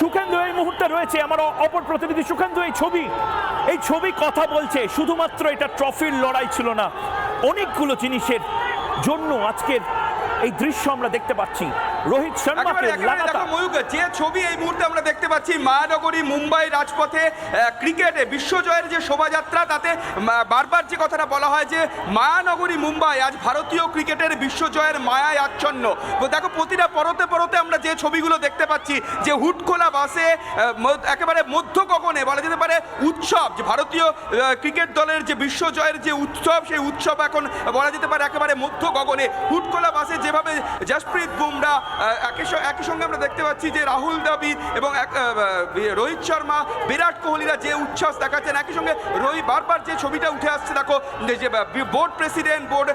সুখেন্দু এই মুহূর্তে রয়েছে, আমার অপর প্রতিনিধি সুখেন্দু, এই ছবি এই ছবি কথা বলছে, শুধুমাত্র এটা ট্রফির লড়াই ছিল না, অনেকগুলো জিনিসের জন্য আজকের এই দৃশ্য আমরা দেখতে পাচ্ছি। রোহিত শর্মাকে লাগাতার। ময়ূক যে ছবি এই মুহূর্তে আমরা দেখতে পাচ্ছি মায়ানগরী মুম্বাই রাজপথে ক্রিকেটে বিশ্বজয়ের যে শোভাযাত্রা তাতে বারবার যে কথাটা বলা হয় যে মায়ানগরী মুম্বাই আজ ভারতীয় ক্রিকেটের বিশ্বজয়ের মায়ায় আচ্ছন্ন। দেখো প্রতিটা পরতে পরতে আমরা যে ছবিগুলো দেখতে পাচ্ছি যে হুটখোলা বাসে একেবারে মধ্য গগনে বলা যেতে পারে উৎসব যে ভারতীয় ক্রিকেট দলের যে বিশ্বজয়ের যে উৎসব সেই উৎসব এখন বলা যেতে পারে একেবারে মধ্য গগনে। হুটখোলা বাসে যেভাবে জসপ্রীত বুমরা একই একই সঙ্গে আমরা দেখতে পাচ্ছি যে রাহুল দ্রাবিড় এবং এক- রোহিত শর্মা, বিরাট কোহলিরা যে উচ্ছ্বাস দেখাচ্ছেন, একই সঙ্গে রোহিত বারবার যে ছবিটা উঠে আসছে, দেখো যে বোর্ড প্রেসিডেন্ট, বোর্ড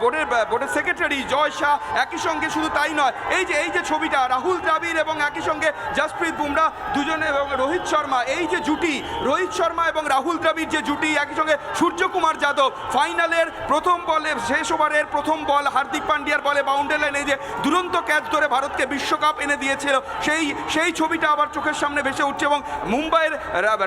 বোর্ডের বোর্ডের সেক্রেটারি জয় শাহ, একই সঙ্গে শুধু তাই নয়, এই যে এই যে ছবিটা, রাহুল দ্রাবিড় এবং একই সঙ্গে জসপ্রীত বুমরা দুজনে এবং রোহিত শর্মা, এই যে জুটি, রোহিত শর্মা এবং রাহুল দ্রাবিড় যে জুটি, একই সঙ্গে সূর্যকুমার যাদব, ফাইনালের প্রথম বলে, শেষ ওভারের প্রথম বল, হার্দিক পান্ডিয়ার বলে বাউন্ডারি লাইনে যে, দুরন্ত ক্যাচ ধরে ভারতকে বিশ্বকাপ এনে দিয়েছিল। সেই সেই ছবিটা আবার চোখের সামনে ভেসে উঠছে এবং মুম্বাইয়ের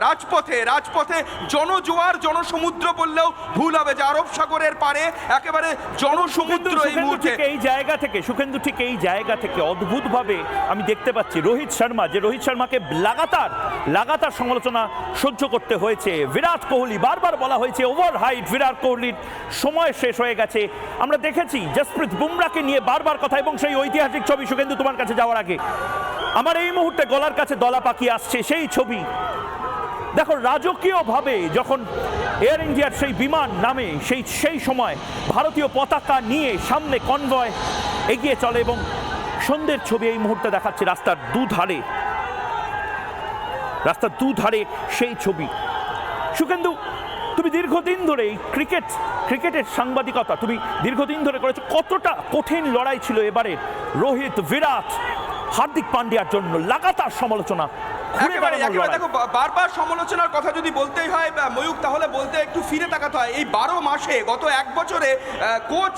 রাজপথে রাজপথে জনজোয়ার জনসমুদ্র বললেও ভুল হবে যে আরব সাগরের পারে একেবারে জনসমুদ্র এই মুহূর্তে। এই জায়গা থেকে সুখেন্দু ঠিক এই জায়গা থেকে অদ্ভুতভাবে আমি দেখতে পাচ্ছি রোহিত শর্মা যে রোহিত শর্মাকে লাগাতার লাগাতার সমালোচনা সহ্য করতে হয়েছে। বিরাট কোহলি বারবার বলা হয়েছে ওভার হাইট বিরাট কোহলির সময় শেষ হয়ে গেছে। আমরা দেখেছি জসপ্রীত বুমরাকে নিয়ে বারবার কথা এবং সেই ঐতিহাসিক ছবি সুখেন্দু তোমার কাছে যাওয়ার আগে। আমার এই মুহূর্তে গলার কাছে দলা পাখি আসছে সেই ছবি। দেখো, রাজকীয়ভাবে যখন এয়ার ইন্ডিয়ার সেই বিমান নামে, সেই সেই সময় ভারতীয় পতাকা নিয়ে সামনে কনভয় এগিয়ে চলে এবং সন্ধ্যের ছবি এই মুহূর্তে দেখাচ্ছে রাস্তার দুধারে। রাস্তার দুধারে সেই ছবি। সুখেন্দু তুমি দীর্ঘদিন ধরে এই ক্রিকেট, ক্রিকেটের সাংবাদিকতা, তুমি দীর্ঘদিন ধরে করেছ, কতটা কঠিন লড়াই ছিল এবারে? রোহিত, বিরাট হার্দিক পান্ডিয়ার জন্য লাগাতার সমালোচনা। দেখো বারবার সমালোচনার কথা যদি বলতেই হয় ময়ূক তাহলে বলতে একটু ফিরে তাকাতে হয়। এই বারো মাসে গত এক বছরে কোচ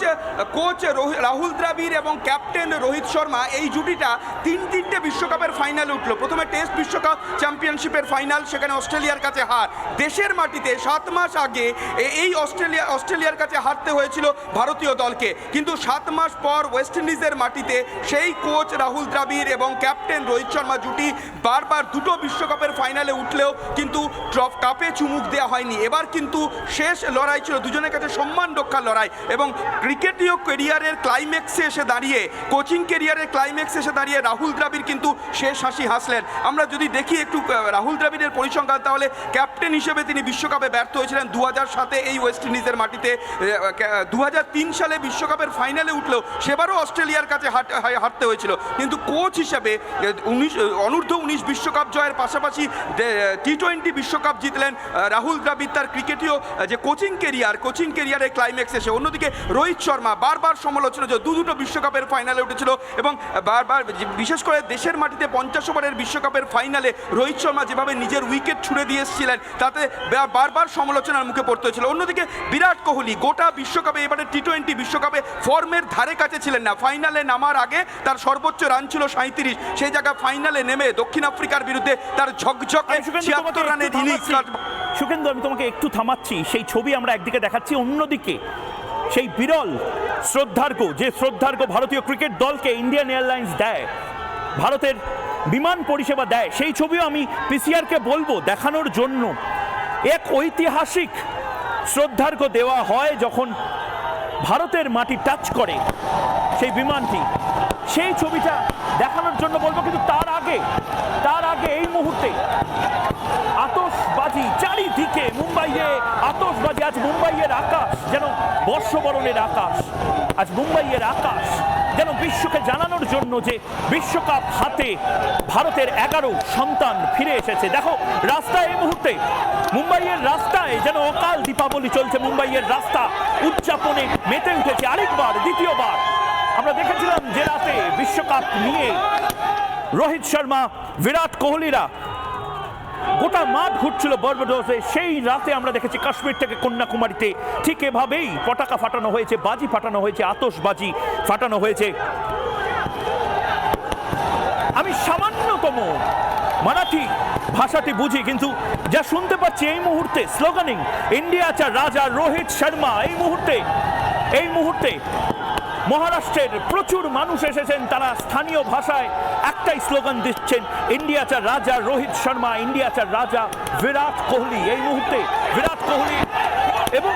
কোচ রাহুল দ্রাবিড় এবং ক্যাপ্টেন রোহিত শর্মা এই জুটিটা তিন তিনটে বিশ্বকাপের ফাইনালে উঠল। প্রথমে টেস্ট বিশ্বকাপ চ্যাম্পিয়নশিপের ফাইনাল সেখানে অস্ট্রেলিয়ার কাছে হার। দেশের মাটিতে সাত মাস আগে এই অস্ট্রেলিয়া অস্ট্রেলিয়ার কাছে হারতে হয়েছিল ভারতীয় দলকে। কিন্তু সাত মাস পর ওয়েস্ট ইন্ডিজের মাটিতে সেই কোচ রাহুল দ্রাবিড় এবং ক্যাপ্টেন রোহিত শর্মা জুটি বারবার দুটো বিশ্বকাপের ফাইনালে উঠলেও কিন্তু ট্রফ কাপে চুমুক দেওয়া হয়নি। এবার কিন্তু শেষ লড়াই ছিল দুজনের কাছে সম্মান রক্ষার লড়াই এবং ক্রিকেটীয় ক্যারিয়ারের ক্লাইম্যাক্সে এসে দাঁড়িয়ে, কোচিং ক্যারিয়ারের ক্লাইম্যাক্সে এসে দাঁড়িয়ে রাহুল দ্রাবিড় কিন্তু শেষ হাসি হাসলেন। আমরা যদি দেখি একটু রাহুল দ্রাবিড়ের পরিসংখ্যান তাহলে ক্যাপ্টেন হিসেবে তিনি বিশ্বকাপে ব্যর্থ হয়েছিলেন দু সাতে এই ওয়েস্ট ইন্ডিজের মাটিতে। দু হাজার তিন সালে বিশ্বকাপের ফাইনালে উঠলেও সেবারও অস্ট্রেলিয়ার কাছে হারতে হয়েছিল। কিন্তু কোচ হিসেবে উনিশ, অনূর্ধ্ব উনিশ বিশ্বকাপ জয়ের পাশাপাশি টি টোয়েন্টি বিশ্বকাপ জিতলেন রাহুল দ্রাবিড়, তার ক্রিকেটীয় যে কোচিং কেরিয়ার, কোচিং কেরিয়ারের ক্লাইম্যাক্স এসে অন্যদিকে রোহিত শর্মা বারবার সমালোচনা যে দু দুটো বিশ্বকাপের ফাইনালে উঠেছিল এবং বারবার বিশেষ করে দেশের মাটিতে পঞ্চাশ ওভারের বিশ্বকাপের ফাইনালে রোহিত শর্মা যেভাবে নিজের উইকেট ছুড়ে দিয়ে এসেছিলেন, তাতে বারবার সমালোচনার মুখে পড়তে হয়েছিল। অন্যদিকে বিরাট কোহলি গোটা বিশ্বকাপে, এবারে টি টোয়েন্টি বিশ্বকাপে ফর্মের ধারে কাছে ছিলেন না। ফাইনালে নামার আগে তার সর্বোচ্চ রান ছিল সাঁত্রিশ সেই জায়গা ফাইনালে নেমে দক্ষিণ আফ্রিকার বিরুদ্ধে তার ঝকঝকে ছিয়াত্তর রানের ইনিংস। সুখেন্দু আমি তোমাকে একটু থামাচ্ছি। সেই ছবি আমরা একদিকে দেখাচ্ছি অন্যদিকে সেই বিরল শ্রদ্ধার্ঘ যে শ্রদ্ধার্ঘ ভারতীয় ক্রিকেট দলকে ইন্ডিয়ান এয়ারলাইন্স দেয় ভারতের বিমান পরিষেবা দেয় সেই ছবিও আমি পিসিআরকে বলব দেখানোর জন্য। এক ঐতিহাসিক শ্রদ্ধার্ঘ দেওয়া হয় যখন ভারতের মাটি টাচ করে সেই বিমানটি। সেই ছবিটা দেখানোর জন্য বলব কিন্তু তার আগে তার আগে এই মুহূর্তে আতশবাজি চারিদিকে মুম্বাইয়ে, আতশবাজি, আজ মুম্বাইয়ের আকাশ যেন বর্ষবরণের আকাশ, আজ মুম্বাইয়ের আকাশ যেন বিশ্বকে জানানোর জন্য যে বিশ্বকাপ হাতে ভারতের এগারো সন্তান ফিরে এসেছে। দেখো, রাস্তায় এই মুহূর্তে মুম্বাইয়ের রাস্তায় যেন অকাল দীপাবলি চলছে, মুম্বাইয়ের রাস্তা উদযাপনে মেতে উঠেছে আরেকবার, দ্বিতীয়বার। আমরা দেখেছিলাম যে রাতে বিশ্বকাপ নিয়ে রোহিত শর্মা, বিরাট কোহলিরা গোটা মাঠ ঘুরছিল বর্বডোসে সেই রাতে আমরা দেখেছি কাশ্মীর থেকে কন্যাকুমারীতে। ঠিক এভাবেই পতাকা ফাটানো হয়েছে, বাজি ফাটানো হয়েছে, আতশবাজি ফাটানো হয়েছে। আমি সামান্যতম মারাঠি ভাষাটি বুঝি, কিন্তু যা শুনতে পাচ্ছি এই মুহূর্তে স্লোগানিং, ইন্ডিয়া চা রাজা, রোহিত শর্মা। এই মুহূর্তে এই মুহূর্তে মহারাষ্ট্রের প্রচুর মানুষ এসেছেন, তারা স্থানীয় ভাষায় একটাই স্লোগান দিচ্ছেন, ইন্ডিয়া চা রাজা, রোহিত শর্মা, ইন্ডিয়া চা রাজা, বিরাট কোহলি। এই মুহূর্তে বিরাট কোহলি এবং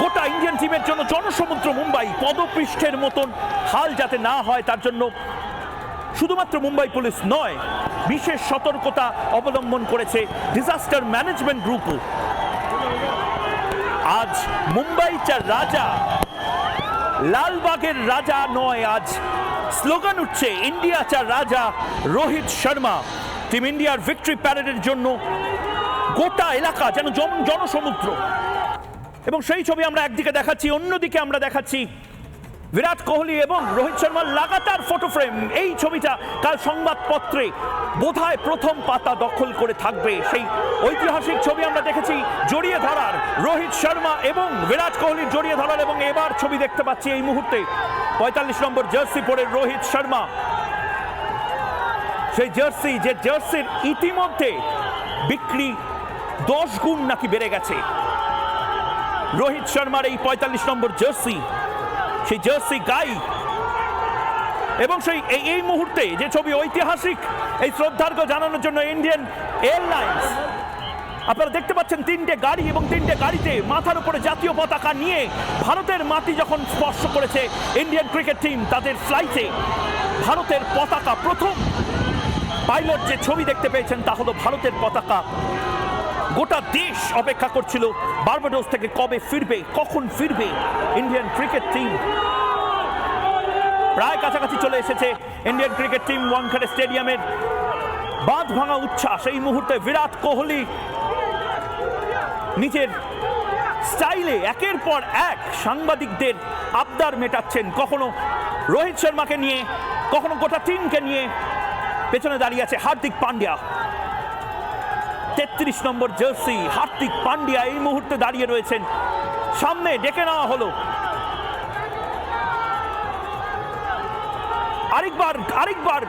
গোটা ইন্ডিয়ান টিমের জন্য জনসমুদ্র মুম্বাই পদপৃষ্ঠের মতন হাল যাতে না হয়, তার জন্য শুধুমাত্র মুম্বাই পুলিশ নয়, বিশেষ সতর্কতা অবলম্বন করেছে ডিজাস্টার ম্যানেজমেন্ট গ্রুপও আজ মুম্বাই চার রাজা লালবাগের রাজা নয় আজ। স্লোগান উঠছে ইন্ডিয়া চার রাজা রোহিত শর্মা। টিম ইন্ডিয়ার ভিক্টরি প্যারেডের জন্য গোটা এলাকা যেন জনসমুদ্র। এবং সেই ছবি আমরা একদিকে দেখাচ্ছি, অন্যদিকে আমরা দেখাচ্ছি বিরাট কোহলি এবং রোহিত শর্মার লাগাতার ফটো ফ্রেম এই ছবিটা কাল সংবাদপত্রে বোধহয় প্রথম পাতা দখল করে থাকবে। সেই ঐতিহাসিক ছবি আমরা দেখেছি, জড়িয়ে ধরার রোহিত শর্মা এবং বিরাট কোহলির জড়িয়ে ধরার এবং এবার ছবি দেখতে পাচ্ছি এই মুহূর্তে। পঁয়তাল্লিশ নম্বর জার্সি পরে রোহিত শর্মা। সেই জার্সি, যে জার্সির ইতিমধ্যে বিক্রি দশ গুণ নাকি বেড়ে গেছে। রোহিত শর্মার এই পঁয়তাল্লিশ নম্বর জার্সি। সেই জার্সি গাই। এবং সেই এই এই মুহূর্তে যে ছবি ঐতিহাসিক, এই শ্রদ্ধার্ঘ জানানোর জন্য ইন্ডিয়ান এয়ারলাইন্স আপনারা দেখতে পাচ্ছেন তিনটে গাড়ি এবং তিনটে গাড়িতে মাথার উপরে জাতীয় পতাকা নিয়ে ভারতের মাটি যখন স্পর্শ করেছে ইন্ডিয়ান ক্রিকেট টিম তাদের ফ্লাইটে ভারতের পতাকা প্রথম। পাইলট যে ছবি দেখতে পেয়েছেন, তা হলো ভারতের পতাকা। গোটা দেশ অপেক্ষা করছিল। বার্বাডোস থেকে কবে ফিরবে? কখন ফিরবে? ইন্ডিয়ান ক্রিকেট টিম প্রায় কাছাকাছি চলে এসেছে। ইন্ডিয়ান ক্রিকেট টিম ওয়াংখেড়ে স্টেডিয়ামের বাঁধ ভাঙা উচ্ছ্বাস। এই মুহূর্তে বিরাট কোহলি নিজের স্টাইলে একের পর এক সাংবাদিকদের আবদার মেটাচ্ছেন। কখনো রোহিত শর্মাকে নিয়ে, কখনো গোটা টিমকে নিয়ে পেছনে দাঁড়িয়ে আছে হার্দিক পান্ডিয়া। তেত্রিশ নম্বর জার্সি হার্দিক পান্ডিয়া এই মুহূর্তে দাঁড়িয়ে রয়েছেন। সামনে ডেকে নেওয়া হলো। আরেকবার আরেকবার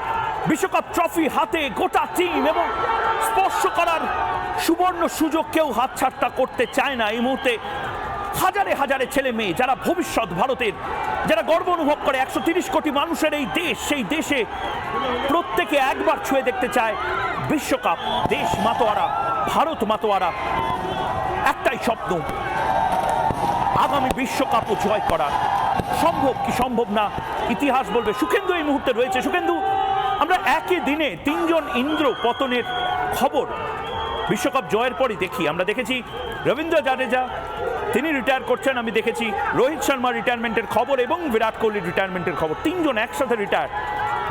বিশ্বকাপ ট্রফি হাতে গোটা টিম এবং স্পর্শ করার সুবর্ণ সুযোগ কেউ হাতছাড়া করতে চায় না। এই মুহূর্তে হাজারে হাজারে ছেলে মেয়ে যারা ভবিষ্যৎ ভারতের, যারা গর্ব অনুভব করে, একশো কোটি মানুষের এই দেশ, সেই দেশে প্রত্যেকে একবার ছুঁয়ে দেখতে চায় বিশ্বকাপ, দেশ মাতোয়ারা, ভারত মাতোয়ারা। একটাই স্বপ্ন, আগামী বিশ্বকাপও জয় করার। সম্ভব কি সম্ভব না? ইতিহাস বলবে, সুখেন্দু এই মুহূর্তে রয়েছে। সুখেন্দু, আমরা একই দিনে তিনজন ইন্দ্র পতনের খবর। বিশ্বকাপ জয়ের পরই দেখি। আমরা দেখেছি রবীন্দ্র জাদেজা তিনি রিটায়ার করছেন, আমি দেখেছি। রোহিত শর্মা রিটায়ারমেন্টের খবর এবং বিরাট কোহলির রিটায়ারমেন্টের খবর। তিনজন একসাথে রিটায়ার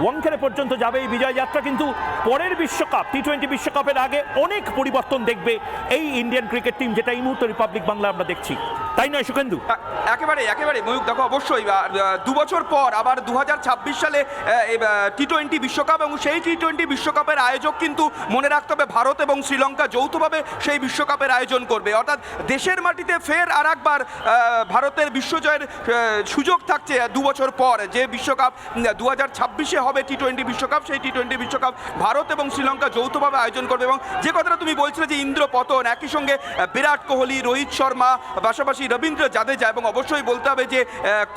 ওয়াংখেড়ে পর্যন্ত যাবে এই বিজয় যাত্রা, কিন্তু পরের বিশ্বকাপ টি টোয়েন্টি বিশ্বকাপের আগে অনেক পরিবর্তন দেখবে এই ইন্ডিয়ান ক্রিকেট টিম যেটা এই মুহূর্তে রিপাবলিক বাংলা আমরা দেখছি। তাই নয়, সুখেন্দু? একেবারে একেবারে ময়ূক দেখো, অবশ্যই দু বছর পর আবার দু হাজার ছাব্বিশ সালে টি টোয়েন্টি বিশ্বকাপ, এবং সেই টি টোয়েন্টি বিশ্বকাপের আয়োজক কিন্তু মনে রাখতে হবে, ভারত এবং শ্রীলঙ্কা যৌথভাবে সেই বিশ্বকাপের আয়োজন করবে। অর্থাৎ দেশের মাটিতে ফের আর একবার ভারতের বিশ্বজয়ের সুযোগ থাকছে দু বছর পর, যে বিশ্বকাপ দু হাজার ছাব্বিশ ছাব্বিশে হবে টি টোয়েন্টি বিশ্বকাপ। সেই টি টোয়েন্টি বিশ্বকাপ ভারত এবং শ্রীলঙ্কা যৌথভাবে আয়োজন করবে এবং যে কথাটা তুমি বলছিলে যে ইন্দ্র পতন, একই সঙ্গে বিরাট কোহলি, রোহিত শর্মা, পাশাপাশি রবীন্দ্র জাদেজা এবং অবশ্যই বলতে হবে যে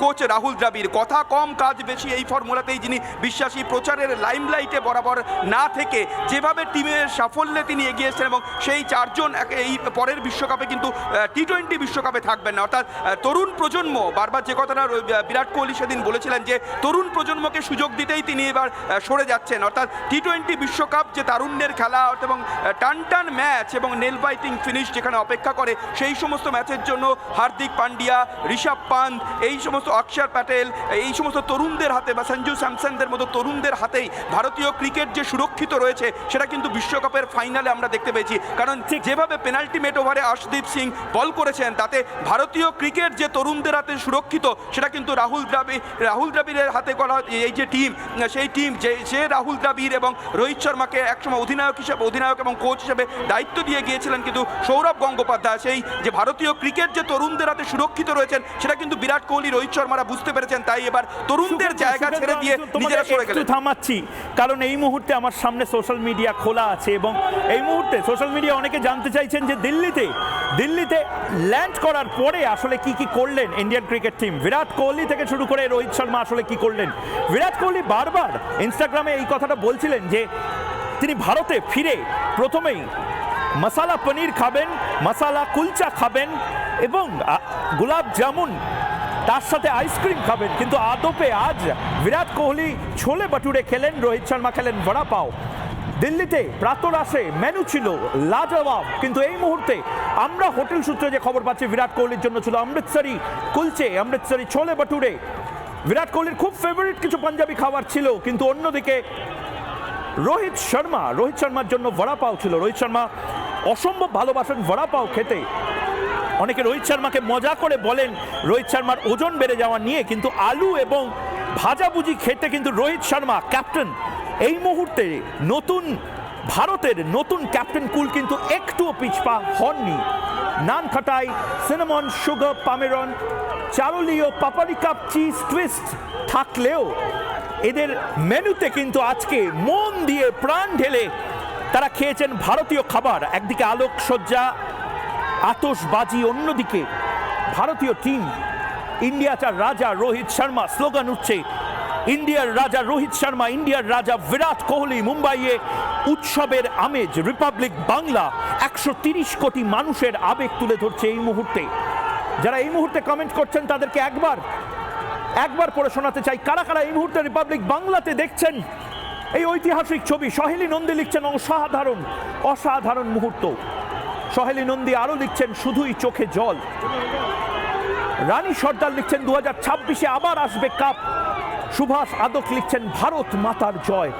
কোচ রাহুল দ্রাবিড়। কথা কম, কাজ বেশি এই ফর্মুলাতেই যিনি বিশ্বাসী, প্রচারের লাইমলাইটে বরাবর না থেকে যেভাবে টিমের সাফল্যে তিনি এগিয়ে এসেছেন এবং সেই চারজন এই পরের বিশ্বকাপে কিন্তু টি টোয়েন্টি বিশ্বকাপে থাকবেন না। অর্থাৎ তরুণ প্রজন্ম, বারবার যে কথাটা বিরাট কোহলি সেদিন বলেছিলেন যে, তরুণ প্রজন্মকে সুযোগ দিতেই তিনি এবার সরে যাচ্ছেন। অর্থাৎ টি টোয়েন্টি বিশ্বকাপ যে তারুণ্যের খেলা অর্থাৎ এবং টান টান ম্যাচ এবং নেল বাইটিং ফিনিশ যেখানে অপেক্ষা করে সেই সমস্ত ম্যাচের জন্য হার্দিক পান্ডিয়া ঋষভ পান্ত এই সমস্ত অক্ষর প্যাটেল এই সমস্ত তরুণদের হাতে বা সঞ্জু স্যামসনদের মতো তরুণদের হাতেই ভারতীয় ক্রিকেট যে সুরক্ষিত রয়েছে সেটা কিন্তু বিশ্বকাপের ফাইনালে আমরা দেখতে পেয়েছি। কারণ যেভাবে পেনাল্টিমেট ওভারে আর্শদীপ সিং বল করেছেন তাতে ভারতীয় ক্রিকেট যে তরুণদের হাতে সুরক্ষিত সেটা কিন্তু রাহুল দ্রাবিড় রাহুল দ্রাবিড়ের হাতে করা এই যে টিম সেই টিম যে সে রাহুল দ্রাবিড় এবং রোহিত শর্মাকে একসময় অধিনায়ক হিসেবে অধিনায়ক এবং কোচ হিসেবে দায়িত্ব দিয়ে গিয়েছিলেন কিন্তু সৌরভ গঙ্গোপাধ্যায়। সেই যে ভারতীয় ক্রিকেট যে তরুণদের হাতে সুরক্ষিত রয়েছেন সেটা কিন্তু বিরাট কোহলি রোহিত শর্মারা বুঝতে পেরেছেন। তাই এবার তরুণদের জায়গা ছেড়ে দিয়ে নিজেরা সরে গেলেন। থামাচ্ছি কারণ এই মুহূর্তে আমার সামনে সোশ্যাল মিডিয়া খোলা আছে এবং এই মুহূর্তে সোশ্যাল মিডিয়া অনেকে জানতে চাইছেন যে দিল্লিতে দিল্লিতে ল্যান্ড করার পরে আসলে কি কি করলেন Indian cricket team? Virat Kohli থেকে শুরু করে রোহিত শর্মা আসলে কি করলেন? বিরাট কোহলি বারবার ইনস্টাগ্রামে এই কথাটা বলছিলেন যে তিনি ভারতে ফিরে প্রথমেই মশালা পনির খাবেন, মশালা কুলচা খাবেন এবং গোলাপ জামুন, তার সাথে আইসক্রিম খাবেন। কিন্তু আদপে আজ বিরাট কোহলি ছোলে বাটুরে খেলেন, রোহিত শর্মা খেলেন বড়া পাও। দিল্লিতে প্রাতরাশে মেনু ছিল লাজবাব। কিন্তু এই মুহূর্তে আমরা হোটেল সূত্রে যে খবর পাচ্ছি, বিরাট কোহলির জন্য ছিল অমৃতসরি কুলচে অমৃতসরি ছোলে বাটুরে বিরাট কোহলির খুব ফেভারিট কিছু পাঞ্জাবি খাবার ছিল, কিন্তু অন্যদিকে রোহিত শর্মা, রোহিত শর্মার জন্য পাও ছিল। রোহিত শর্মা অসম্ভব ভালোবাসেন পাও খেতে। অনেকে রোহিত শর্মাকে মজা করে বলেন, রোহিত শর্মার ওজন বেড়ে যাওয়া নিয়ে, কিন্তু আলু এবং ভাজাভুজি খেতে কিন্তু রোহিত শর্মা ক্যাপ্টেন এই মুহূর্তে নতুন ভারতের নতুন ক্যাপ্টেন কুল কিন্তু একটুও পিছপা হননি। নান খাটাই সিনেমন সুগার পামেরন, চারুলিও পাপারিকাপ চিজ টুইস্ট থাকলেও এদের মেনুতে কিন্তু আজকে মন দিয়ে প্রাণ ঢেলে তারা খেয়েছেন ভারতীয় খাবার। একদিকে আলোকসজ্জা, আতশবাজি, অন্যদিকে ভারতীয় টিম। ইন্ডিয়াটার রাজা, রোহিত শর্মা, স্লোগান উঠছে ইন্ডিয়ার রাজা রোহিত শর্মা, ইন্ডিয়ার রাজা বিরাট কোহলি, মুম্বাইয়ে উৎসবের আমেজ, রিপাবলিক বাংলা, একশো কোটি মানুষের আবেগ তুলে ধরছে এই মুহূর্তে। যারা এই মুহূর্তে কমেন্ট করছেন, তাদেরকে একবার একবার পড়ে শোনাতে চাই, কারা কারা এই মুহূর্তে রিপাবলিক বাংলাতে দেখছেন? এই ঐতিহাসিক ছবি, সহেলি নন্দী লিখছেন অসাধারণ অসাধারণ মুহূর্ত। সহেলি নন্দী আরও লিখছেন, শুধুই চোখে জল। রানী সর্দার লিখছেন দু হাজার ছাব্বিশে আবার আসবে কাপ। সুভাষ আদক লিখছেন ভারত মাতার জয়।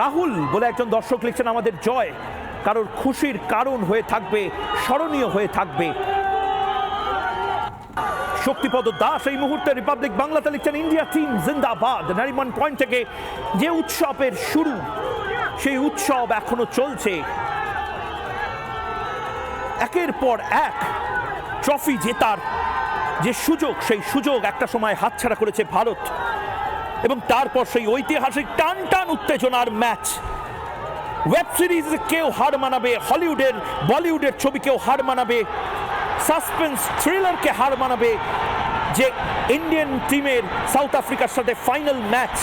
রাহুল বলে একজন দর্শক লিখছেন, আমাদের জয় কারোর খুশির কারণ হয়ে থাকবে, স্মরণীয় হয়ে থাকবে। শক্তিপদ দাস এই মুহূর্তে রিপাবলিক বাংলাতে লিখছেন, ইন্ডিয়া টিম জিন্দাবাদ। নারিমন পয়েন্ট থেকে যে উৎসবের শুরু, সেই উৎসব এখনও চলছে। একের পর এক ট্রফি জেতার যে সুযোগ, সেই সুযোগ একটা সময় হাতছাড়া করেছে ভারত। এবং তারপর সেই ঐতিহাসিক টান টান উত্তেজনার ম্যাচ। ওয়েব সিরিজ কেউ হার মানাবে, হলিউডের বলিউডের ছবিকেও হার মানাবে, সাসপেন্স থ্রিলারকে হার মানাবে যে ইন্ডিয়ান টিমের সাউথ আফ্রিকার সাথে ফাইনাল ম্যাচ।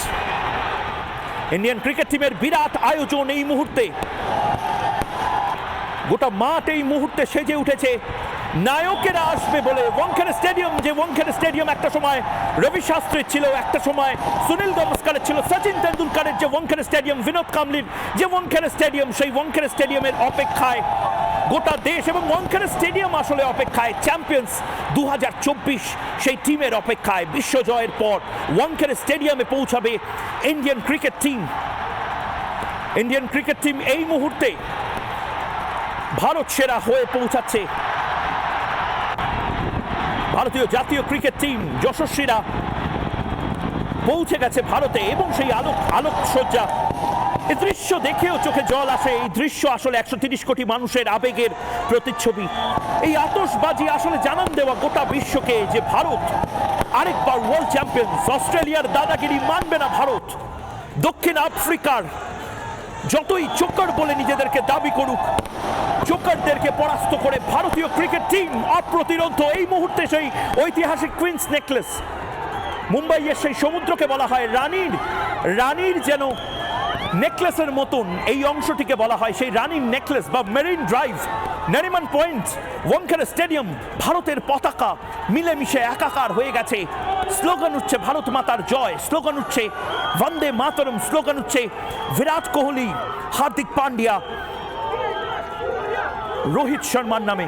ইন্ডিয়ান ক্রিকেট টিমের বিরাট আয়োজন এই মুহূর্তে। গোটা মাঠ এই মুহূর্তে সেজে উঠেছে। নায়কেরা আসবে বলে ওয়াংখেড়ে স্টেডিয়াম, যে ওয়াংখেড়ে স্টেডিয়াম একটা সময় রবি শাস্ত্রী ছিল একটা সময় সুনীল গাভাস্কারের ছিল সচিন তেন্ডুলকারের যে ওয়াংখেড়ে স্টেডিয়াম, বিনোদ কামলির যে ওয়াংখেড়ে স্টেডিয়াম, সেই ওয়াংখেড়ে স্টেডিয়ামের অপেক্ষায় গোটা দেশ এবং ওয়াংখেড়ে স্টেডিয়াম আসলে অপেক্ষায় চ্যাম্পিয়ন্স দু হাজার চব্বিশ, সেই টিমের অপেক্ষায় বিশ্বজয়ের পর ওয়াংখেড়ে স্টেডিয়ামে পৌঁছাবে Indian cricket team. Indian cricket team এই মুহূর্তে ভারত সেরা হয়ে পৌঁছাচ্ছে ভারতীয় জাতীয় ক্রিকেট টিম যশস্বীরা পৌঁছে গেছে ভারতে এবং সেই আলোক আলোকসজ্জা। এই দৃশ্য দেখেও চোখে জল আসে। এই দৃশ্য আসলে একশো তিরিশ কোটি মানুষের আবেগের প্রতিচ্ছবি। এই আতশবাজি আসলে জানান দেওয়া গোটা বিশ্বকে যে ভারত আরেকবার ওয়ার্ল্ড চ্যাম্পিয়ন্স অস্ট্রেলিয়ার দাদাগিরি মানবে না ভারত। দক্ষিণ আফ্রিকার যতই চোকার বলে নিজেদেরকে দাবি করুক চোকারদেরকে পরাস্ত করে ভারতীয় ক্রিকেট টিম অপ্রতিরোধ এই মুহূর্তে সেই ঐতিহাসিক কুইন্স নেকলেস মুম্বাইয়ের সেই সমুদ্রকে বলা হয় রানীর। রানীর যেন নেকলেসের মতন এই অংশটিকে বলা হয় সেই রানীর নেকলেস বা marine drive. Nariman point Wankhede stadium, ভারতের পতাকা মিলেমিশে একাকার হয়ে গেছে। স্লোগান উঠছে ভারত মাতার জয়, স্লোগান উঠছে বন্দে মাতরম, স্লোগান উঠছে বিরাট কোহলি, হার্দিক পান্ডিয়া, রোহিত শর্মার নামে।